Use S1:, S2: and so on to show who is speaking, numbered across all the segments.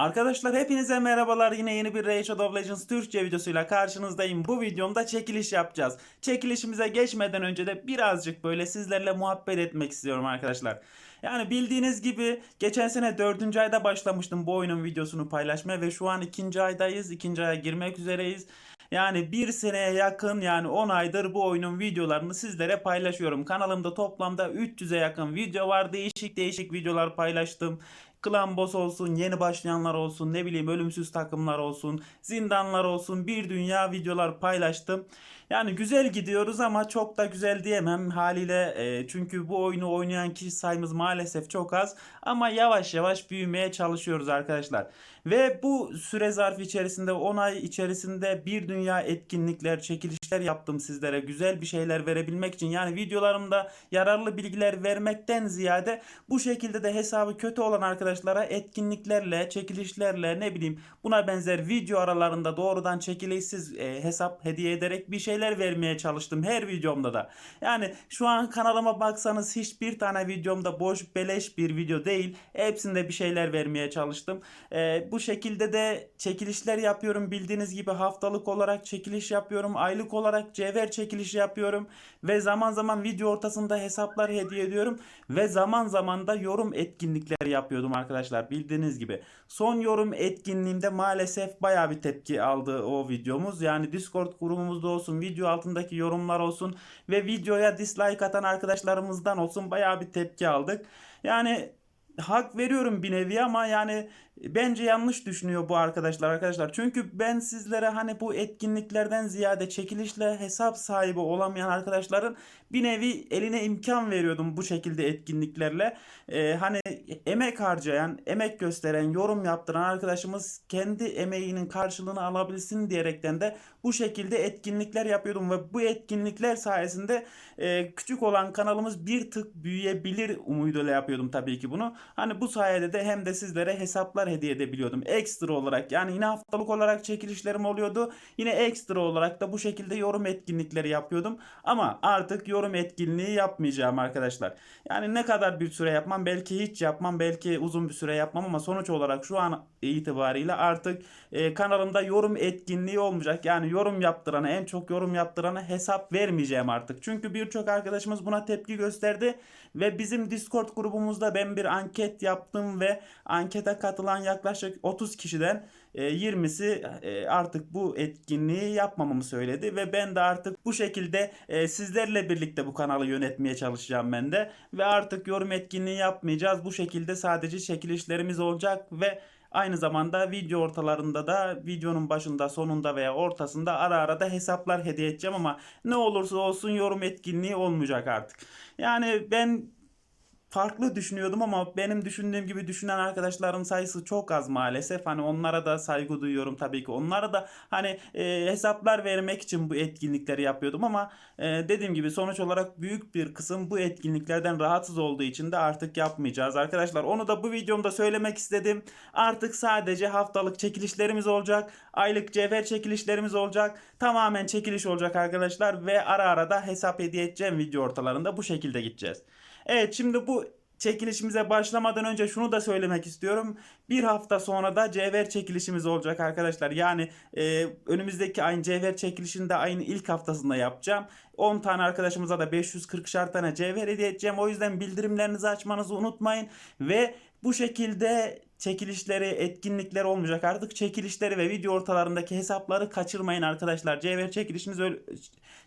S1: Arkadaşlar hepinize merhabalar. Yine yeni bir Rage of Legends Türkçe videosuyla karşınızdayım. Bu videomda çekiliş yapacağız. Çekilişimize geçmeden önce de birazcık böyle sizlerle muhabbet etmek istiyorum arkadaşlar. Yani bildiğiniz gibi geçen sene 4. ayda başlamıştım bu oyunun videosunu paylaşmaya ve şu an 2. aydayız. 2. aya girmek üzereyiz. Yani bir seneye yakın yani 10 aydır bu oyunun videolarını sizlere paylaşıyorum. Kanalımda toplamda 300'e yakın video var. Değişik değişik videolar paylaştım. Klan boss olsun, yeni başlayanlar olsun, ne bileyim ölümsüz takımlar olsun, zindanlar olsun, bir dünya videolar paylaştım. Yani güzel gidiyoruz ama çok da güzel diyemem haliyle e, çünkü bu oyunu oynayan kişi sayımız maalesef çok az ama yavaş yavaş büyümeye çalışıyoruz arkadaşlar. Ve bu süre zarfı içerisinde 10 ay içerisinde bir dünya etkinlikler, çekilişler yaptım sizlere. Güzel bir şeyler verebilmek için yani videolarımda yararlı bilgiler vermekten ziyade bu şekilde de hesabı kötü olan arkadaşlara etkinliklerle, çekilişlerle ne bileyim buna benzer video aralarında doğrudan çekilişsiz e, hesap hediye ederek bir şeyler vermeye çalıştım her videomda da. Yani şu an kanalıma baksanız hiçbir tane videomda boş beleş bir video değil. Hepsinde bir şeyler vermeye çalıştım. E, bu şekilde de çekilişler yapıyorum. Bildiğiniz gibi haftalık olarak çekiliş yapıyorum. Aylık olarak cevher çekilişi yapıyorum. Ve zaman zaman video ortasında hesaplar hediye ediyorum. Ve zaman zaman da yorum etkinlikleri yapıyordum arkadaşlar. Bildiğiniz gibi. Son yorum etkinliğimde maalesef baya bir tepki aldı o videomuz. Yani Discord grubumuzda olsun, video altındaki yorumlar olsun ve videoya dislike atan arkadaşlarımızdan olsun baya bir tepki aldık. Yani hak veriyorum bir nevi ama yani bence yanlış düşünüyor bu arkadaşlar arkadaşlar. Çünkü ben sizlere hani bu etkinliklerden ziyade çekilişle hesap sahibi olamayan arkadaşların bir nevi eline imkan veriyordum bu şekilde etkinliklerle. Ee, hani emek harcayan, emek gösteren, yorum yaptıran arkadaşımız kendi emeğinin karşılığını alabilsin diyerekten de bu şekilde etkinlikler yapıyordum ve bu etkinlikler sayesinde e, küçük olan kanalımız bir tık büyüyebilir umuduyla yapıyordum tabii ki bunu. Hani bu sayede de hem de sizlere hesaplar hediye edebiliyordum. Ekstra olarak yani yine haftalık olarak çekilişlerim oluyordu. Yine ekstra olarak da bu şekilde yorum etkinlikleri yapıyordum. Ama artık yorum etkinliği yapmayacağım arkadaşlar. Yani ne kadar bir süre yapmam belki hiç yapmam belki uzun bir süre yapmam ama sonuç olarak şu an itibariyle artık e, kanalımda yorum etkinliği olmayacak. Yani yorum yaptırana en çok yorum yaptırana hesap vermeyeceğim artık. Çünkü birçok arkadaşımız buna tepki gösterdi ve bizim Discord grubumuzda ben bir anket yaptım ve ankete katılan yaklaşık 30 kişiden e, 20'si e, artık bu etkinliği yapmamamı söyledi ve ben de artık bu şekilde e, sizlerle birlikte bu kanalı yönetmeye çalışacağım ben de ve artık yorum etkinliği yapmayacağız. Bu şekilde sadece çekilişlerimiz olacak ve Aynı zamanda video ortalarında da videonun başında, sonunda veya ortasında ara ara da hesaplar hediye edeceğim ama ne olursa olsun yorum etkinliği olmayacak artık. Yani ben farklı düşünüyordum ama benim düşündüğüm gibi düşünen arkadaşların sayısı çok az maalesef. Hani onlara da saygı duyuyorum tabii ki. Onlara da hani e, hesaplar vermek için bu etkinlikleri yapıyordum ama e, dediğim gibi sonuç olarak büyük bir kısım bu etkinliklerden rahatsız olduğu için de artık yapmayacağız arkadaşlar. Onu da bu videomda söylemek istedim. Artık sadece haftalık çekilişlerimiz olacak. Aylık cevher çekilişlerimiz olacak. Tamamen çekiliş olacak arkadaşlar ve ara ara da hesap hediye edeceğim video ortalarında bu şekilde gideceğiz. Evet şimdi bu çekilişimize başlamadan önce şunu da söylemek istiyorum. Bir hafta sonra da cevher çekilişimiz olacak arkadaşlar. Yani e, önümüzdeki ayın cevher çekilişini de ayın ilk haftasında yapacağım. 10 tane arkadaşımıza da 540 tane cevher hediye edeceğim. O yüzden bildirimlerinizi açmanızı unutmayın. Ve bu şekilde çekilişleri, etkinlikler olmayacak. Artık çekilişleri ve video ortalarındaki hesapları kaçırmayın arkadaşlar. Cevher çekilişimiz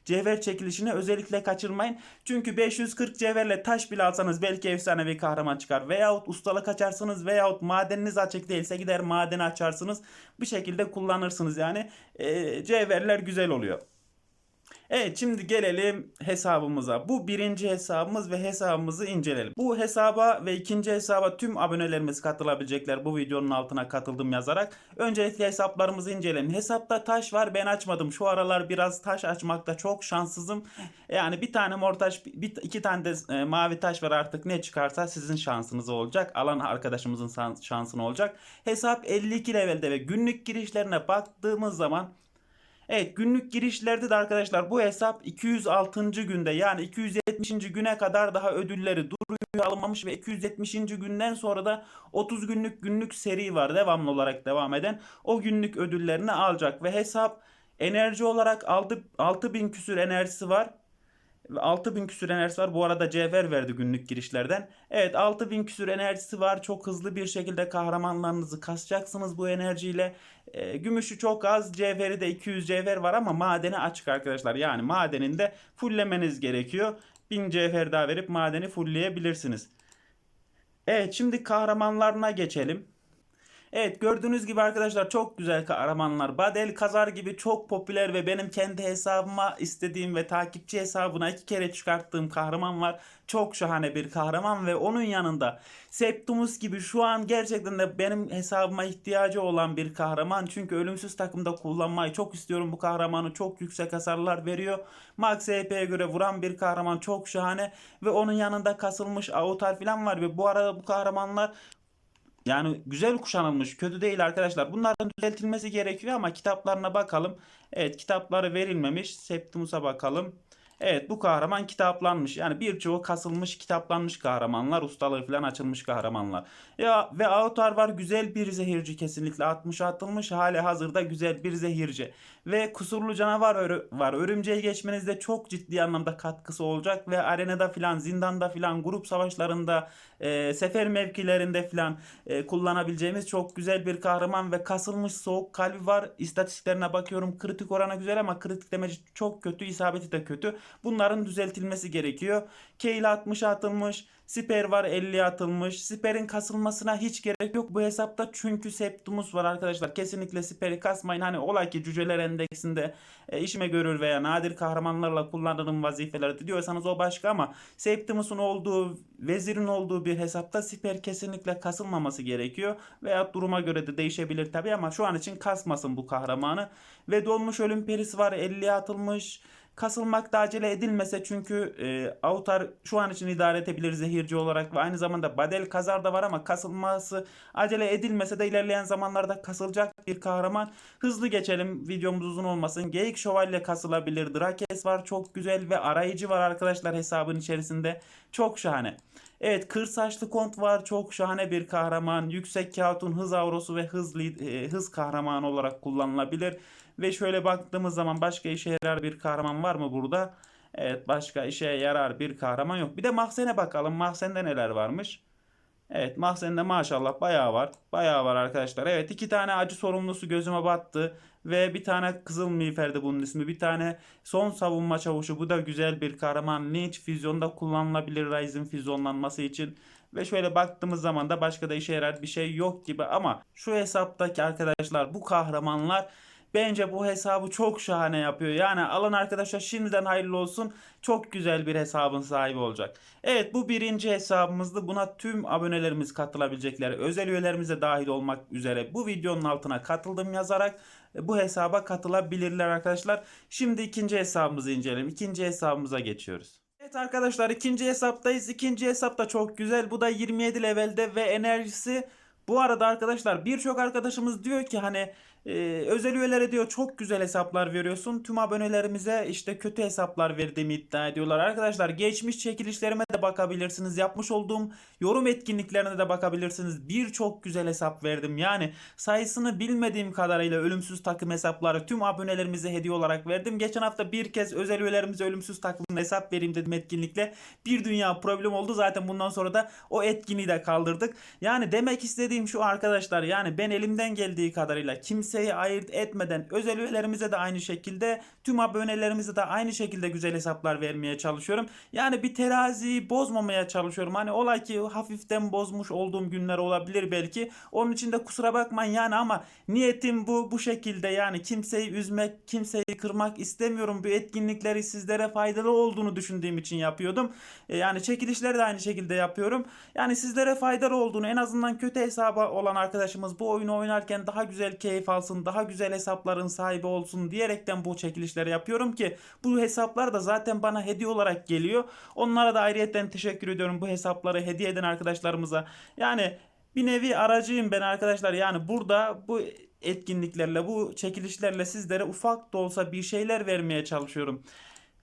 S1: cevher çekilişini özellikle kaçırmayın. Çünkü 540 cevherle taş bile alsanız belki efsanevi kahraman çıkar. Veyahut ustalık açarsınız veyahut madeniniz açık değilse gider madeni açarsınız. Bir şekilde kullanırsınız yani. E, cevherler güzel oluyor. Evet şimdi gelelim hesabımıza. Bu birinci hesabımız ve hesabımızı inceleyelim. Bu hesaba ve ikinci hesaba tüm abonelerimiz katılabilecekler bu videonun altına katıldım yazarak. Öncelikle hesaplarımızı inceleyelim. Hesapta taş var ben açmadım. Şu aralar biraz taş açmakta çok şanssızım. Yani bir tane mor taş, bir, iki tane de e, mavi taş var artık ne çıkarsa sizin şansınız olacak. Alan arkadaşımızın şansını olacak. Hesap 52 levelde ve günlük girişlerine baktığımız zaman Evet günlük girişlerde de arkadaşlar bu hesap 206. günde yani 270. güne kadar daha ödülleri duruyor. alınmamış ve 270. günden sonra da 30 günlük günlük seri var devamlı olarak devam eden. O günlük ödüllerini alacak ve hesap enerji olarak 6 6000 küsür enerjisi var. Ve 6000 küsür enerjisi var. Bu arada cevher verdi günlük girişlerden. Evet 6000 küsür enerjisi var. Çok hızlı bir şekilde kahramanlarınızı kasacaksınız bu enerjiyle. E, gümüşü çok az. Cevheri de 200 cevher var ama madeni açık arkadaşlar. Yani madeninde fulllemeniz gerekiyor. 1000 cevher daha verip madeni fullleyebilirsiniz. Evet şimdi kahramanlarına geçelim. Evet gördüğünüz gibi arkadaşlar çok güzel kahramanlar. Badel Kazar gibi çok popüler ve benim kendi hesabıma istediğim ve takipçi hesabına iki kere çıkarttığım kahraman var. Çok şahane bir kahraman ve onun yanında Septimus gibi şu an gerçekten de benim hesabıma ihtiyacı olan bir kahraman. Çünkü ölümsüz takımda kullanmayı çok istiyorum. Bu kahramanı çok yüksek hasarlar veriyor. Max HP'ye göre vuran bir kahraman çok şahane ve onun yanında kasılmış autar falan var ve bu arada bu kahramanlar yani güzel kuşanılmış, kötü değil arkadaşlar. Bunların düzeltilmesi gerekiyor ama kitaplarına bakalım. Evet, kitapları verilmemiş. Septimus'a bakalım. Evet, bu kahraman kitaplanmış. Yani birçoğu kasılmış, kitaplanmış kahramanlar, ustalığı falan açılmış kahramanlar. Ya ve Autar var güzel bir zehirci kesinlikle 60 atılmış hali hazırda güzel bir zehirci. Ve kusurlu canavar örü- var. Örümceği geçmenizde çok ciddi anlamda katkısı olacak ve arenada filan, zindanda filan, grup savaşlarında, e, sefer mevkilerinde filan e, kullanabileceğimiz çok güzel bir kahraman ve kasılmış soğuk kalbi var. İstatistiklerine bakıyorum kritik oranı güzel ama kritik demeci çok kötü, isabeti de kötü. Bunların düzeltilmesi gerekiyor. Keyle 60 atılmış. Siper var 50 atılmış. Siper'in kasılmasına hiç gerek yok bu hesapta çünkü Septimus var arkadaşlar. Kesinlikle Siper'i kasmayın. Hani olay ki cüceler endeksinde e, işime görür veya nadir kahramanlarla kullandığım vazifelerde diyorsanız o başka ama Septimus'un olduğu, vezirin olduğu bir hesapta Siper kesinlikle kasılmaması gerekiyor. Veya duruma göre de değişebilir tabi ama şu an için kasmasın bu kahramanı. Ve dolmuş ölüm perisi var 50 atılmış. Kasılmakta acele edilmese çünkü e, Autar şu an için idare edebilir zehirci olarak ve aynı zamanda Badel Kazar da var ama kasılması acele edilmese de ilerleyen zamanlarda kasılacak bir kahraman. Hızlı geçelim videomuz uzun olmasın. Geyik Şövalye kasılabilir. Drakes var çok güzel ve arayıcı var arkadaşlar hesabın içerisinde. Çok şahane. Evet kır saçlı kont var. Çok şahane bir kahraman. Yüksek kağıtın hız avrosu ve hız, e, hız kahramanı olarak kullanılabilir. Ve şöyle baktığımız zaman başka işe yarar bir kahraman var mı burada? Evet başka işe yarar bir kahraman yok. Bir de Mahzen'e bakalım. Mahzen'de neler varmış? Evet Mahzen'de maşallah bayağı var. Bayağı var arkadaşlar. Evet iki tane acı sorumlusu gözüme battı. Ve bir tane Kızıl Miğfer'di bunun ismi. Bir tane son savunma çavuşu. Bu da güzel bir kahraman. Lynch füzyonda kullanılabilir Ryzen füzyonlanması için. Ve şöyle baktığımız zaman da başka da işe yarar bir şey yok gibi. Ama şu hesaptaki arkadaşlar bu kahramanlar Bence bu hesabı çok şahane yapıyor. Yani alan arkadaşlar şimdiden hayırlı olsun. Çok güzel bir hesabın sahibi olacak. Evet bu birinci hesabımızdı. Buna tüm abonelerimiz katılabilecekler. Özel üyelerimize dahil olmak üzere bu videonun altına katıldım yazarak e, bu hesaba katılabilirler arkadaşlar. Şimdi ikinci hesabımızı inceleyelim. İkinci hesabımıza geçiyoruz. Evet arkadaşlar ikinci hesaptayız. İkinci hesap da çok güzel. Bu da 27 levelde ve enerjisi bu arada arkadaşlar birçok arkadaşımız diyor ki hani e, özel üyelere diyor çok güzel hesaplar veriyorsun. Tüm abonelerimize işte kötü hesaplar verdiğimi iddia ediyorlar. Arkadaşlar geçmiş çekilişlerime de bakabilirsiniz. Yapmış olduğum yorum etkinliklerine de bakabilirsiniz. Birçok güzel hesap verdim. Yani sayısını bilmediğim kadarıyla ölümsüz takım hesapları tüm abonelerimize hediye olarak verdim. Geçen hafta bir kez özel üyelerimize ölümsüz takım hesap vereyim dedim etkinlikle. Bir dünya problem oldu. Zaten bundan sonra da o etkinliği de kaldırdık. Yani demek istediğim şu arkadaşlar yani ben elimden geldiği kadarıyla kimseyi ayırt etmeden özel üyelerimize de aynı şekilde tüm abonelerimize de aynı şekilde güzel hesaplar vermeye çalışıyorum. Yani bir teraziyi bozmamaya çalışıyorum. Hani olay ki hafiften bozmuş olduğum günler olabilir belki. Onun için de kusura bakmayın yani ama niyetim bu bu şekilde yani kimseyi üzmek, kimseyi kırmak istemiyorum. Bu etkinlikleri sizlere faydalı olduğunu düşündüğüm için yapıyordum. E, yani çekilişleri de aynı şekilde yapıyorum. Yani sizlere faydalı olduğunu en azından kötü hesaba olan arkadaşımız bu oyunu oynarken daha güzel keyif alsın, daha güzel hesapların sahibi olsun diyerekten bu çekilişleri yapıyorum ki bu hesaplar da zaten bana hediye olarak geliyor. Onlara da ayrıyetten teşekkür ediyorum bu hesapları hediye eden arkadaşlarımıza. Yani bir nevi aracıyım ben arkadaşlar. Yani burada bu etkinliklerle, bu çekilişlerle sizlere ufak da olsa bir şeyler vermeye çalışıyorum.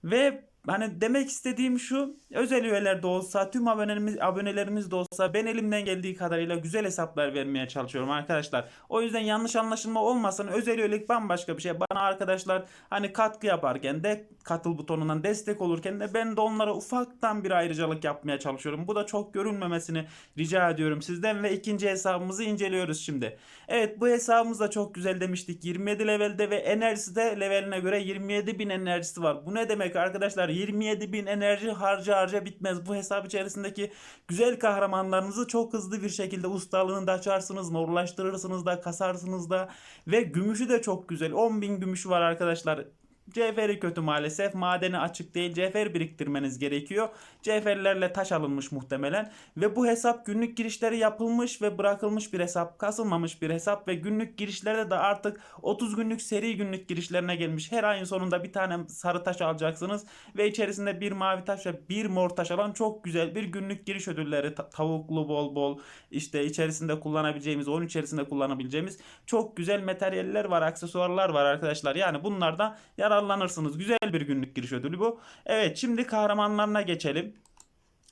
S1: Ve Hani demek istediğim şu özel üyeler de olsa tüm abonelerimiz, abonelerimiz de olsa ben elimden geldiği kadarıyla güzel hesaplar vermeye çalışıyorum arkadaşlar. O yüzden yanlış anlaşılma olmasın özel üyelik bambaşka bir şey. Bana arkadaşlar hani katkı yaparken de katıl butonundan destek olurken de ben de onlara ufaktan bir ayrıcalık yapmaya çalışıyorum. Bu da çok görünmemesini rica ediyorum sizden ve ikinci hesabımızı inceliyoruz şimdi. Evet bu hesabımız da çok güzel demiştik. 27 levelde ve enerjisi de leveline göre 27 bin enerjisi var. Bu ne demek arkadaşlar? 27 bin enerji harca harca bitmez. Bu hesap içerisindeki güzel kahramanlarınızı çok hızlı bir şekilde ustalığını da açarsınız, morlaştırırsınız da, kasarsınız da ve gümüşü de çok güzel. 10 bin gümüşü var arkadaşlar. Cevheri kötü maalesef. Madeni açık değil. Cevher biriktirmeniz gerekiyor. Cevherlerle taş alınmış muhtemelen. Ve bu hesap günlük girişleri yapılmış ve bırakılmış bir hesap. Kasılmamış bir hesap ve günlük girişlerde de artık 30 günlük seri günlük girişlerine gelmiş. Her ayın sonunda bir tane sarı taş alacaksınız. Ve içerisinde bir mavi taş ve bir mor taş alan çok güzel bir günlük giriş ödülleri. Ta- tavuklu bol bol işte içerisinde kullanabileceğimiz, onun içerisinde kullanabileceğimiz çok güzel materyaller var, aksesuarlar var arkadaşlar. Yani bunlardan yararlanırsınız. Güzel bir günlük giriş ödülü bu. Evet şimdi kahramanlarına geçelim.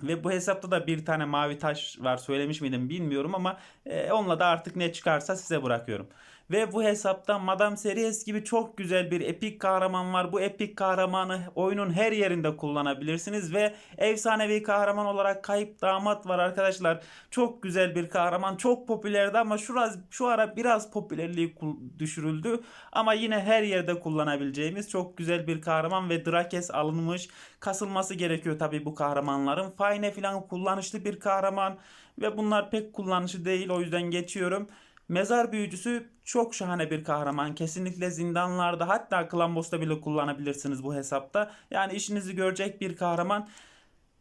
S1: Ve bu hesapta da bir tane mavi taş var söylemiş miydim bilmiyorum ama e, onunla da artık ne çıkarsa size bırakıyorum. Ve bu hesapta Madame Series gibi çok güzel bir epik kahraman var. Bu epik kahramanı oyunun her yerinde kullanabilirsiniz ve efsanevi kahraman olarak kayıp damat var arkadaşlar. Çok güzel bir kahraman. Çok popülerdi ama şu, şu ara biraz popülerliği düşürüldü. Ama yine her yerde kullanabileceğimiz çok güzel bir kahraman ve Drakes alınmış. Kasılması gerekiyor tabii bu kahramanların. Fine falan kullanışlı bir kahraman ve bunlar pek kullanışlı değil o yüzden geçiyorum. Mezar büyücüsü çok şahane bir kahraman. Kesinlikle zindanlarda hatta Klambos'ta bile kullanabilirsiniz bu hesapta. Yani işinizi görecek bir kahraman.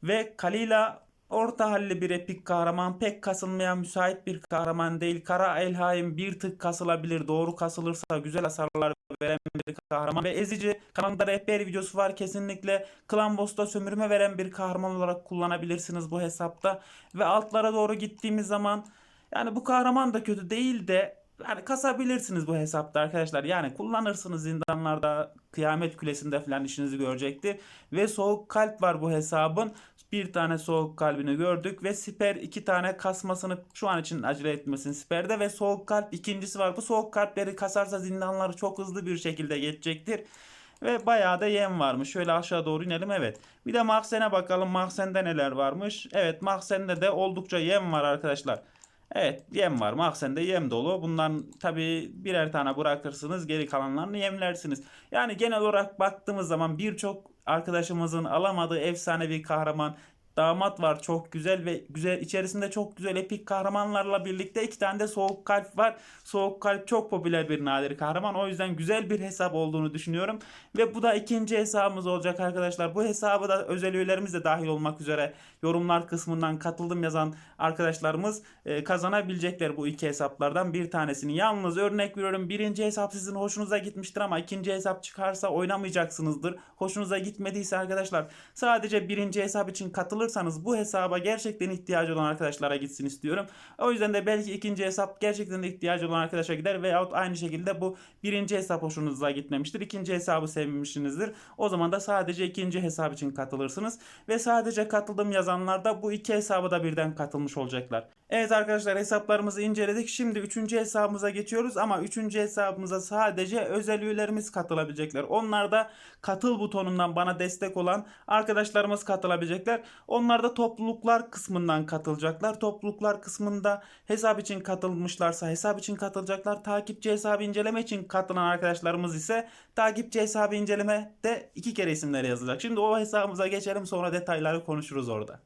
S1: Ve Kalila orta halli bir epik kahraman. Pek kasılmaya müsait bir kahraman değil. Kara Elhaim bir tık kasılabilir. Doğru kasılırsa güzel hasarlar veren bir kahraman. Ve Ezici kanalında rehber videosu var. Kesinlikle Klambos'ta sömürme veren bir kahraman olarak kullanabilirsiniz bu hesapta. Ve altlara doğru gittiğimiz zaman yani bu kahraman da kötü değil de yani kasabilirsiniz bu hesapta arkadaşlar. Yani kullanırsınız zindanlarda, kıyamet külesinde falan işinizi görecektir. Ve soğuk kalp var bu hesabın. Bir tane soğuk kalbini gördük ve siper iki tane kasmasını şu an için acele etmesin siperde ve soğuk kalp ikincisi var. Bu soğuk kalpleri kasarsa zindanları çok hızlı bir şekilde geçecektir. Ve bayağı da yem varmış. Şöyle aşağı doğru inelim evet. Bir de Mahzen'e bakalım. Mahzen'de neler varmış. Evet Mahzen'de de oldukça yem var arkadaşlar. Evet yem var. Mahzende yem dolu. Bundan tabii birer tane bırakırsınız. Geri kalanlarını yemlersiniz. Yani genel olarak baktığımız zaman birçok arkadaşımızın alamadığı efsanevi kahraman damat var. Çok güzel ve güzel içerisinde çok güzel epik kahramanlarla birlikte iki tane de soğuk kalp var. Soğuk kalp çok popüler bir nadir kahraman. O yüzden güzel bir hesap olduğunu düşünüyorum. Ve bu da ikinci hesabımız olacak arkadaşlar. Bu hesabı da özel üyelerimiz de dahil olmak üzere yorumlar kısmından katıldım yazan arkadaşlarımız e, kazanabilecekler bu iki hesaplardan bir tanesini. Yalnız örnek veriyorum birinci hesap sizin hoşunuza gitmiştir ama ikinci hesap çıkarsa oynamayacaksınızdır. Hoşunuza gitmediyse arkadaşlar sadece birinci hesap için katılırsanız bu hesaba gerçekten ihtiyacı olan arkadaşlara gitsin istiyorum. O yüzden de belki ikinci hesap gerçekten de ihtiyacı olan arkadaşa gider veyahut aynı şekilde bu birinci hesap hoşunuza gitmemiştir. İkinci hesabı sevmişsinizdir. O zaman da sadece ikinci hesap için katılırsınız. Ve sadece katıldım yazanlar da bu iki hesabı da birden katılmış olacaklar. Evet arkadaşlar hesaplarımızı inceledik. Şimdi üçüncü hesabımıza geçiyoruz ama üçüncü hesabımıza sadece özel üyelerimiz katılabilecekler. Onlar da katıl butonundan bana destek olan arkadaşlarımız katılabilecekler. Onlar da topluluklar kısmından katılacaklar. Topluluklar kısmında hesap için katılmışlarsa hesap için katılacaklar. Takipçi hesabı inceleme için katılan arkadaşlarımız ise takipçi hesabı inceleme de iki kere isimleri yazılacak. Şimdi o hesabımıza geçelim sonra detayları konuşuruz orada.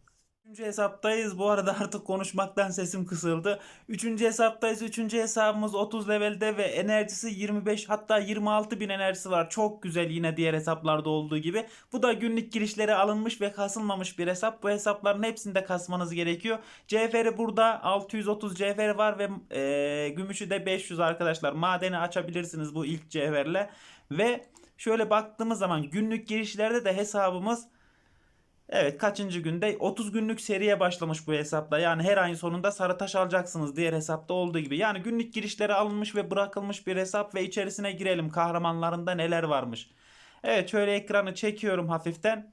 S1: Üçüncü hesaptayız. Bu arada artık konuşmaktan sesim kısıldı. Üçüncü hesaptayız. Üçüncü hesabımız 30 levelde ve enerjisi 25 hatta 26 bin enerjisi var. Çok güzel yine diğer hesaplarda olduğu gibi. Bu da günlük girişleri alınmış ve kasılmamış bir hesap. Bu hesapların hepsinde kasmanız gerekiyor. Cevheri burada 630 cevheri var ve e, gümüşü de 500 arkadaşlar. Madeni açabilirsiniz bu ilk cevherle. Ve şöyle baktığımız zaman günlük girişlerde de hesabımız Evet kaçıncı günde 30 günlük seriye başlamış bu hesapta. Yani her ayın sonunda sarı taş alacaksınız diğer hesapta olduğu gibi. Yani günlük girişleri alınmış ve bırakılmış bir hesap ve içerisine girelim kahramanlarında neler varmış. Evet şöyle ekranı çekiyorum hafiften.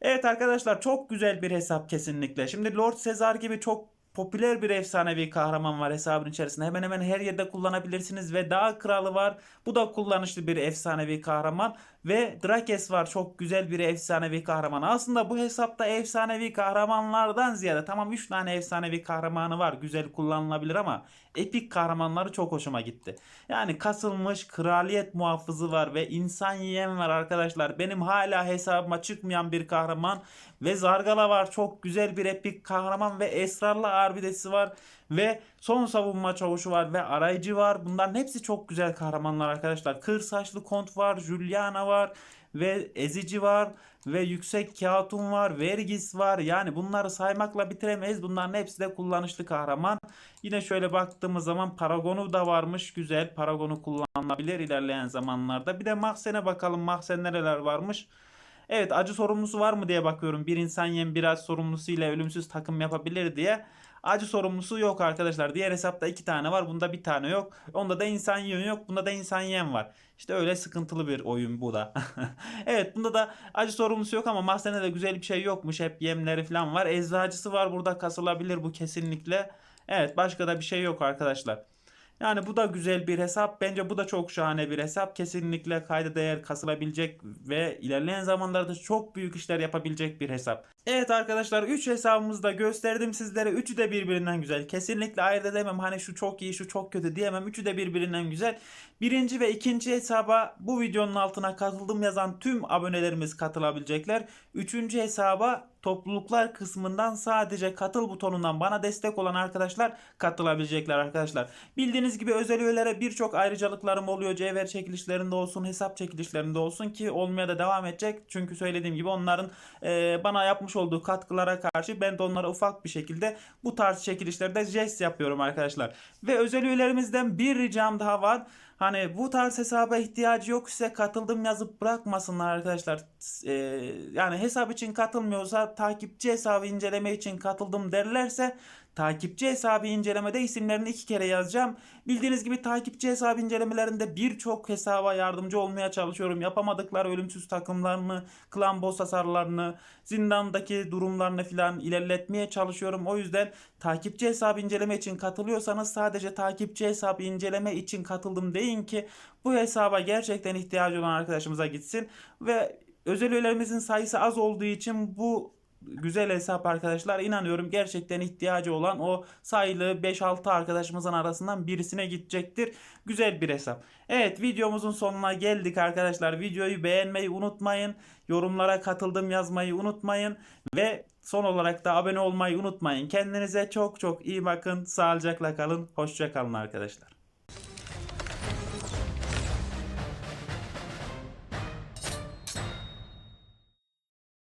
S1: Evet arkadaşlar çok güzel bir hesap kesinlikle. Şimdi Lord Sezar gibi çok popüler bir efsanevi kahraman var hesabın içerisinde. Hemen hemen her yerde kullanabilirsiniz ve Dağ Kralı var. Bu da kullanışlı bir efsanevi kahraman. Ve Drakes var çok güzel bir efsanevi kahraman. Aslında bu hesapta efsanevi kahramanlardan ziyade tamam 3 tane efsanevi kahramanı var. Güzel kullanılabilir ama epik kahramanları çok hoşuma gitti. Yani kasılmış kraliyet muhafızı var ve insan yiyen var arkadaşlar. Benim hala hesabıma çıkmayan bir kahraman ve Zargala var. Çok güzel bir epik kahraman ve esrarlı arbidesi var ve son savunma çavuşu var ve arayıcı var. Bunların hepsi çok güzel kahramanlar arkadaşlar. Kır saçlı kont var, Juliana var ve ezici var ve yüksek kağıtun var, vergis var. Yani bunları saymakla bitiremeyiz. Bunların hepsi de kullanışlı kahraman. Yine şöyle baktığımız zaman Paragon'u da varmış. Güzel. Paragon'u kullanılabilir ilerleyen zamanlarda. Bir de Mahzen'e bakalım. Mahzen nereler varmış? Evet acı sorumlusu var mı diye bakıyorum. Bir insan yem biraz sorumlusu ile ölümsüz takım yapabilir diye. Acı sorumlusu yok arkadaşlar. Diğer hesapta iki tane var. Bunda bir tane yok. Onda da insan yiyen yok. Bunda da insan yiyen var. İşte öyle sıkıntılı bir oyun bu da. evet bunda da acı sorumlusu yok ama Mahzen'de de güzel bir şey yokmuş. Hep yemleri falan var. Eczacısı var. Burada kasılabilir bu kesinlikle. Evet başka da bir şey yok arkadaşlar. Yani bu da güzel bir hesap. Bence bu da çok şahane bir hesap. Kesinlikle kayda değer kasılabilecek ve ilerleyen zamanlarda çok büyük işler yapabilecek bir hesap. Evet arkadaşlar 3 hesabımızı da gösterdim sizlere. Üçü de birbirinden güzel. Kesinlikle ayırt edemem. Hani şu çok iyi şu çok kötü diyemem. Üçü de birbirinden güzel. Birinci ve ikinci hesaba bu videonun altına katıldım yazan tüm abonelerimiz katılabilecekler. Üçüncü hesaba topluluklar kısmından sadece katıl butonundan bana destek olan arkadaşlar katılabilecekler arkadaşlar. Bildiğiniz gibi özel üyelere birçok ayrıcalıklarım oluyor. Cevher çekilişlerinde olsun, hesap çekilişlerinde olsun ki olmaya da devam edecek. Çünkü söylediğim gibi onların e, bana yapmış olduğu katkılara karşı ben de onlara ufak bir şekilde bu tarz çekilişlerde jest yapıyorum arkadaşlar. Ve özel üyelerimizden bir ricam daha var. Hani bu tarz hesaba ihtiyacı yok ise katıldım yazıp bırakmasınlar arkadaşlar. Ee, yani hesap için katılmıyorsa takipçi hesabı inceleme için katıldım derlerse takipçi hesabı incelemede isimlerini iki kere yazacağım. Bildiğiniz gibi takipçi hesabı incelemelerinde birçok hesaba yardımcı olmaya çalışıyorum. Yapamadıkları ölümsüz takımlarını, klan boss hasarlarını, zindandaki durumlarını filan ilerletmeye çalışıyorum. O yüzden takipçi hesabı inceleme için katılıyorsanız sadece takipçi hesabı inceleme için katıldım deyin ki bu hesaba gerçekten ihtiyacı olan arkadaşımıza gitsin ve özel üyelerimizin sayısı az olduğu için bu güzel hesap arkadaşlar. İnanıyorum gerçekten ihtiyacı olan o sayılı 5-6 arkadaşımızın arasından birisine gidecektir. Güzel bir hesap. Evet videomuzun sonuna geldik arkadaşlar. Videoyu beğenmeyi unutmayın. Yorumlara katıldım yazmayı unutmayın. Ve son olarak da abone olmayı unutmayın. Kendinize çok çok iyi bakın. Sağlıcakla kalın. Hoşça kalın arkadaşlar.